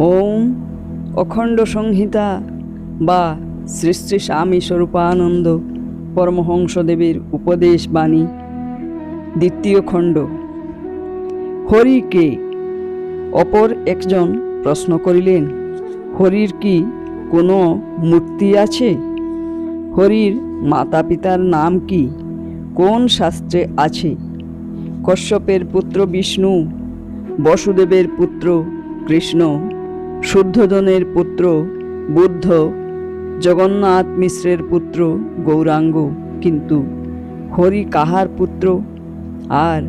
ওম অখণ্ড সংহিতা বা শ্রী শ্রী স্বামী স্বরূপানন্দ পরমহংসদেবের উপদেশ বাণী, দ্বিতীয় খণ্ড। হরি কে? অপর একজন প্রশ্ন করিলেন, হরির কি কোনো মূর্তি আছে? হরির মাতা পিতার নাম কি? কোন শাস্ত্রে আছে? কশ্যপের পুত্র বিষ্ণু, বসুদেবের পুত্র কৃষ্ণ। শুদ্ধোধনের পুত্র, বুদ্ধ, জগন্নাথ মিশ্রের পুত্র, গৌরাঙ্গ। কিন্তু হরি কাহার পুত্র? আর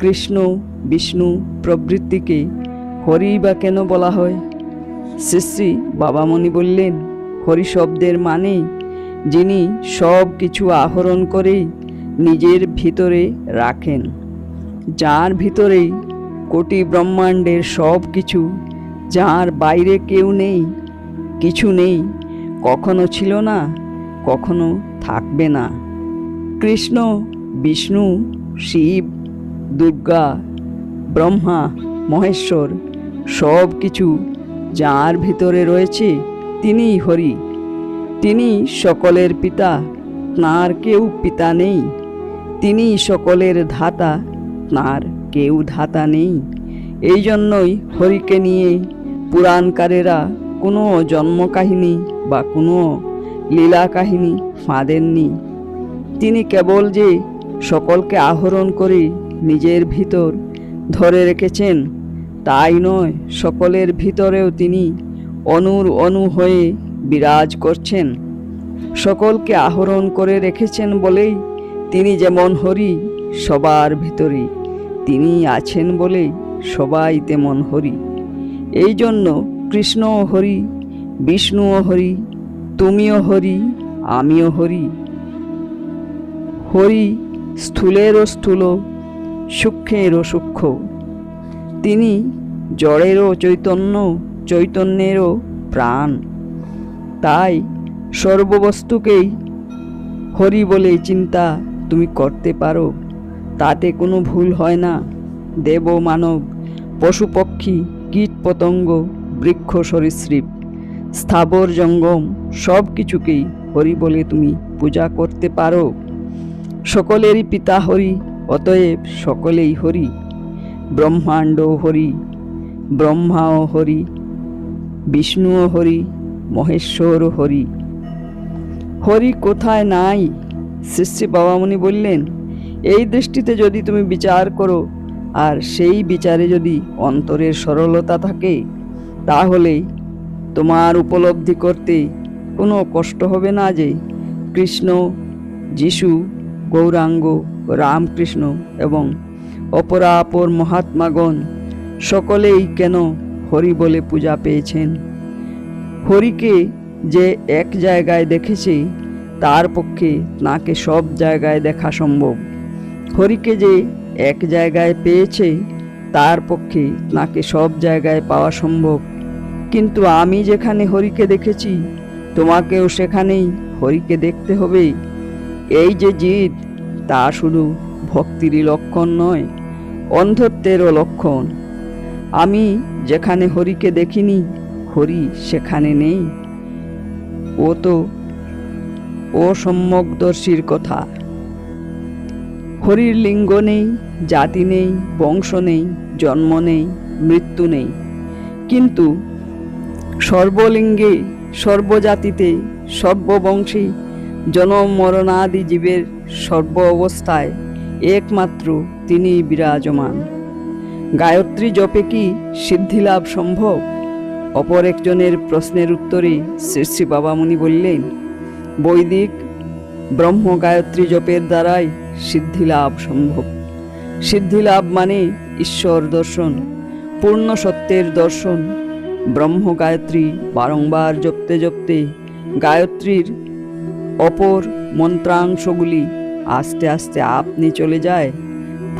কৃষ্ণ, বিষ্ণু প্রভৃতিকে হরি বা কেন বলা হয়? শ্রী বাবামণি বললেন, হরি শব্দের মানে যিনি সব কিছু আহরণ করে নিজের ভিতরে রাখেন, যার ভিতরেই কোটি ব্রহ্মাণ্ডের সব কিছু যার বাইরে কেউ নেই, কিছু নেই, কখনো ছিল না, কখনো থাকবে না। কৃষ্ণ, বিষ্ণু, শিব, দুর্গা, ব্রহ্মা, মহেশ্বর সব কিছু যার ভিতরে রয়েছে তিনিই হরি। তিনি সকলের পিতা, তাঁর কেউ পিতা নেই। তিনি সকলের ধাতা, তাঁর কেউ ধাতা নেই। এই জন্যই হরিকে নিয়ে পুরাণকারেরা কোনো জন্ম কাহিনী বা কোনো লীলা কাহিনী ফাঁদেননি। তিনি কেবল যে সকলকে আহরণ করে নিজের ভিতর ধরে রেখেছেন, তাই নয়, সকলের ভিতরেও তিনি অনুর অনু হয়ে বিরাজ করছেন। সকলকে আহরণ করে রেখেছেন বলেই তিনি যেমন হরি, সবার ভিতরে তিনি আছেন বলেই সবাই তেমন হরি। এই জন্য কৃষ্ণও হরি, বিষ্ণুও হরি, তুমিও হরি, আমিও হরি। হরি স্থূলেরও স্থূল, সূক্ষ্মেরও সূক্ষ্ম। তিনি জড়েরও চৈতন্য, চৈতন্যেরও প্রাণ। তাই সর্ববস্তুকেই হরি বলে চিন্তা তুমি করতে পারো। তাতে কোনো ভুল হয় না। দেব মানব, পশু পক্ষী কীট পতঙ্গ বৃক্ষ সরীসৃপ, স্থাবর জঙ্গম, সব কিছুকেই হরি বলে তুমি পূজা করতে পারো। সকলেরই পিতা হরি, অতএব সকলেই হরি। ব্রহ্মাণ্ড হরি, ব্রহ্মাও হরি, বিষ্ণুও হরি, মহেশ্বর হরি। হরি কোথায় নাই? শ্রী শ্রী বাবামণি বললেন, এই দৃষ্টিতে যদি তুমি বিচার করো আর সেই বিচারে যদি অন্তরের সরলতা থাকে তাহলে তোমার উপলব্ধি করতে কোনো কষ্ট হবে না যে কৃষ্ণ, যিশু, গৌরাঙ্গ, রামকৃষ্ণ এবং অপরাপর মহাত্মাগণ সকলেই কেন হরি বলে পূজা পেয়েছেন? হরিকে যে এক জায়গায় দেখেছে, তার পক্ষে তাকে সব জায়গায় দেখা সম্ভব। হরিকে যে এক জায়গায় পেয়েছে, তার পক্ষে তাকে সব জায়গায় পাওয়া সম্ভব। কিন্তু আমি যেখানে হরিকে দেখেছি, তোমাকেও সেখানেই হরিকে দেখতে হবে। এই যে জিদ তা শুধু ভক্তিরই লক্ষণ নয়, অন্ধত্বেরও লক্ষণ। আমি যেখানে হরিকে দেখিনি, হরি সেখানে নেই। ও তো ও সম্যকদর্শীর কথা। হরির লিঙ্গ নেই জাতি নেই, বংশ নেই, জন্ম নেই, মৃত্যু নেই। কিন্তু সর্বলিঙ্গে, সর্বজাতিতে, সর্ববংশী জনম মরণাদি জীবের সর্ব অবস্থায় একমাত্র তিনি বিরাজমান। গায়ত্রী জপে কি সিদ্ধিলাভ সম্ভব? অপর একজনের প্রশ্নের উত্তরে শ্রী শ্রী বাবামণি বললেন, বৈদিক ব্রহ্ম গায়ত্রী জপের দ্বারাই সিদ্ধিলাভ সম্ভব। সিদ্ধিলাভ মানে ঈশ্বর দর্শন, পূর্ণ সত্যের দর্শন। ব্রহ্ম গায়ত্রী বারংবার জপতে জপতে গায়ত্রীর অপর মন্ত্রাংশগুলি আস্তে আস্তে আপনি চলে যায়,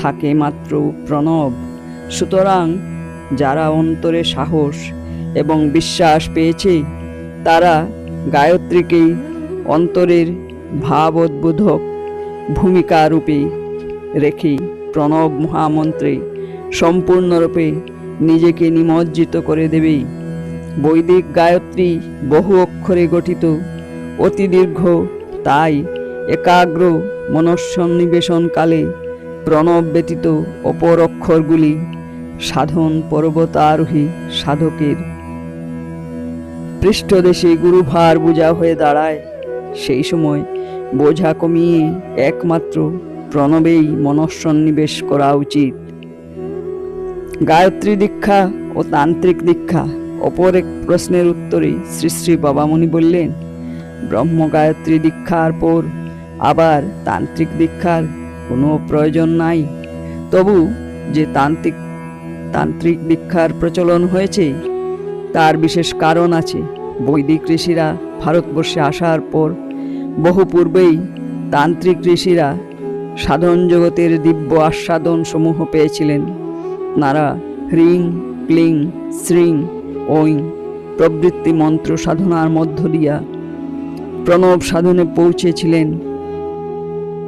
থাকে মাত্র প্রণব। সুতরাং যারা অন্তরে সাহস এবং বিশ্বাস পেয়েছে, তারা গায়ত্রীকেই অন্তরের ভাবোদ্বোধক ভূমিকা রূপে রেখে প্রণব মহামন্ত্রে সম্পূর্ণরূপে নিজেকে নিমজ্জিত করে দেবে। বৈদিক গায়ত্রী বহু অক্ষরে গঠিত, অতি দীর্ঘ, তাই একাগ্র মনঃসন্নিবেশনকালে প্রণব ব্যতীত অপর অক্ষরগুলি সাধন পর্বতারোহী সাধকের। পৃষ্ঠদেশে গুরুভার বোঝা হয়ে দাঁড়ায়, সেই সময় বোঝা কমিয়ে একমাত্র প্রণবেই মনঃসন্নিবেশ করা উচিত। গায়ত্রী দীক্ষা ও তান্ত্রিক দীক্ষা। অপর এক প্রশ্নের উত্তরে শ্রী শ্রী বাবামণি বললেন, ব্রহ্ম গায়ত্রী দীক্ষার পর আবার তান্ত্রিক দীক্ষার কোনো প্রয়োজন নাই। তবু যে তান্ত্রিক তান্ত্রিক দীক্ষার প্রচলন হয়েছে, তার বিশেষ কারণ আছে। বৈদিক ঋষিরা ভারতবর্ষে আসার পর বহু পূর্বেই তান্ত্রিক ঋষিরা সাধন জগতের দিব্য আস্বাদন সমূহ পেয়েছিলেন। নারা হ্রিং ক্লিং, শ্রিং ঐং প্রবৃত্তি মন্ত্র সাধনার মধ্য দিয়া প্রণব সাধনে পৌঁছেছিলেন।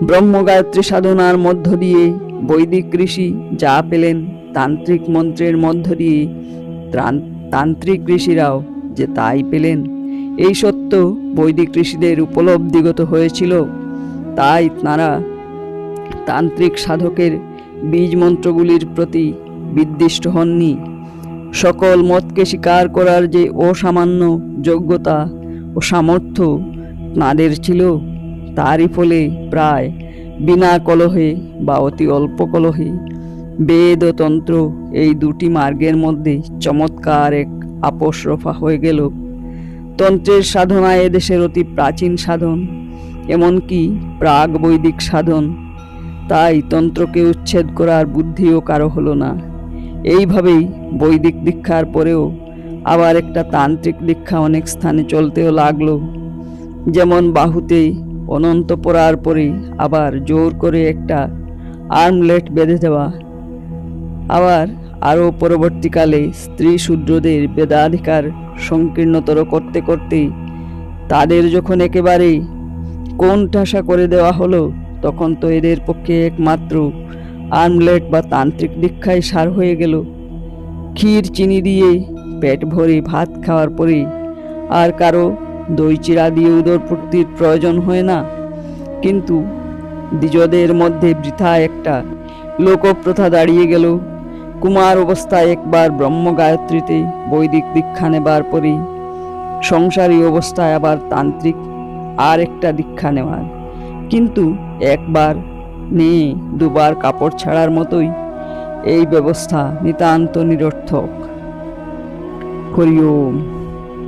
ব্রহ্মগায়ত্রী সাধনার মধ্য দিয়ে বৈদিক ঋষি যা পেলেন তান্ত্রিক মন্ত্রের মধ্য দিয়ে তান্ত্রিক ঋষিরাও যে তাই পেলেন, এই সত্য বৈদিক ঋষিদের উপলব্ধিগত হয়েছিল। তাই তাঁরা তান্ত্রিক সাধকের বীজ মন্ত্রগুলির প্রতি বিদ্বিষ্ট হননি। সকল মতকে স্বীকার করার যে অসামান্য যোগ্যতা ও সামর্থ্য তাঁদের ছিল, তারই ফলে প্রায় বিনা কলহে বা অতি অল্প কলহে বেদ ও তন্ত্র এই দুটি মার্গের মধ্যে চমৎকার এক আপোষ রফা হয়ে গেল। তন্ত্রের সাধনা এদেশের অতি প্রাচীন সাধন, এমনকি প্রাগ বৈদিক সাধন তাই তন্ত্রকে উচ্ছেদ করার বুদ্ধিও কারও হলো না। এইভাবেই বৈদিক দীক্ষার পরেও আবার একটা তান্ত্রিক দীক্ষা অনেক স্থানে চলতেও লাগল। যেমন বাহুতে অনন্ত পড়ার পরে আবার জোর করে একটা আর্মলেট বেঁধে দেওয়া। আবার আরও পরবর্তীকালে স্ত্রী শূদ্রদের বেদাধিকার সংকীর্ণতর করতে করতে তাদের যখন একেবারে কোন ঠাসা করে দেওয়া হলো তখন তো এদের পক্ষে একমাত্র আর্মলেট বা তান্ত্রিক দীক্ষায় সার হয়ে গেল। ক্ষীর, চিনি দিয়ে পেট ভরে ভাত খাওয়ার পরে আর কারও দই চিরা দিয়ে উদরপূর্তির প্রয়োজন হয় না। কিন্তু দ্বিজদের মধ্যে বৃথা একটা লোকপ্রথা দাঁড়িয়ে গেল। কুমার অবস্থায় একবার ব্রহ্ম গায়ত্রীতে বৈদিক দীক্ষা নেবার পরে সংসারী অবস্থায় আবার তান্ত্রিক আর একটা দীক্ষা নেওয়ার। কিন্তু একবার নেই দুবার কাপড় ছাড়ার মতোই এই ব্যবস্থা নিতান্ত নিরর্থক। হরি ওম।